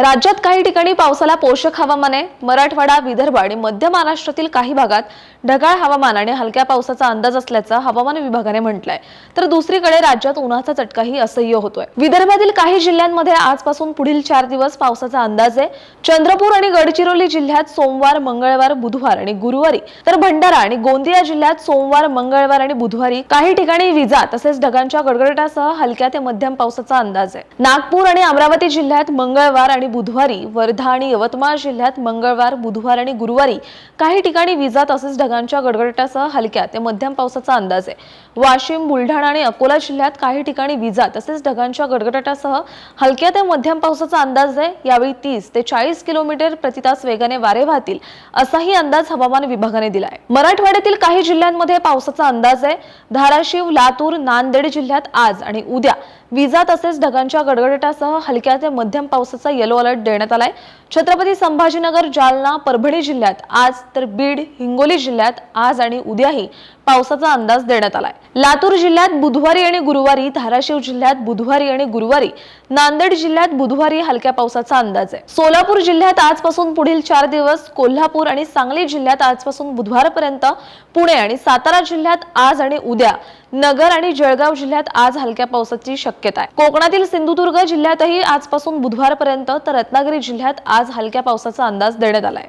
राज्यात काही ठिकाणी पावसाला पोषक हवामान आहे. मराठवाडा विदर्भ आणि मध्य महाराष्ट्रातील काही भागात ढगाळ हवामान आणि हलक्या पावसाचा अंदाज असल्याचं हवामान विभागाने म्हटलंय. तर दुसरीकडे राज्यात उन्हाचा चटकाही असह्य होतोय. विदर्भातील काही जिल्ह्यांमध्ये आजपासून पुढील चार दिवस पावसाचा अंदाज आहे. चंद्रपूर आणि गडचिरोली जिल्ह्यात सोमवार मंगळवार बुधवार आणि गुरुवारी तर भंडारा आणि गोंदिया जिल्ह्यात सोमवार मंगळवार आणि बुधवारी काही ठिकाणी विजा तसेच ढगांच्या गडगडाटासह हलक्या ते मध्यम पावसाचा अंदाज आहे. नागपूर आणि अमरावती जिल्ह्यात मंगळवार आणि बुधवारी वर्धा आणि यवतमाळ जिल्ह्यात मंगळवार बुधवार आणि गुरुवारी काही ठिकाणी विजा तसेच ढगांच्या गडगडाटासह हलक्या ते मध्यम पावसाचा अंदाज आहे. वाशिम बुलढाणा आणि अकोला जिल्ह्यात काही ठिकाणी विजा तसेच ढगांच्या गडगडाटासह हलक्या ते मध्यम पावसाचा अंदाज आहे. यावेळी तीस ते चाळीस किलोमीटर प्रति तास वेगाने वारे वाहतील असाही अंदाज हवामान विभागाने दिलाय. मराठवाड्यातील काही जिल्ह्यांमध्ये पावसाचा अंदाज आहे. धाराशिव लातूर नांदेड जिल्ह्यात आज आणि उद्या विजा तसेच ढगांच्या गडगडाटासह हलक्या ते मध्यम पावसाचा येलो अलर्ट देण्यात आलाय. छत्रपती संभाजीनगर जालना परभणी जिल्ह्यात आज तर बीड हिंगोली जिल्ह्यात आज आणि उद्याही पावसाचा अंदाज देण्यात आलाय. लातूर जिल्ह्यात बुधवारी आणि गुरुवारी धाराशिव जिल्ह्यात बुधवारी आणि गुरुवारी नांदेड जिल्ह्यात बुधवारी हलक्या पावसाचा अंदाज आहे. सोलापूर जिल्ह्यात आजपासून पुढील चार दिवस कोल्हापूर आणि सांगली जिल्ह्यात आजपासून बुधवारपर्यंत पुणे आणि सातारा जिल्ह्यात आज आणि उद्या नगर आणि जळगाव जिल्ह्यात आज हलक्या पावसाची शक्यता आहे. कोकणातील सिंधुदुर्ग जिल्ह्यातही आजपासून बुधवारपर्यंत तर रत्नागिरी जिल्ह्यात आज हलक्या पावसाचा अंदाज देण्यात आलाय.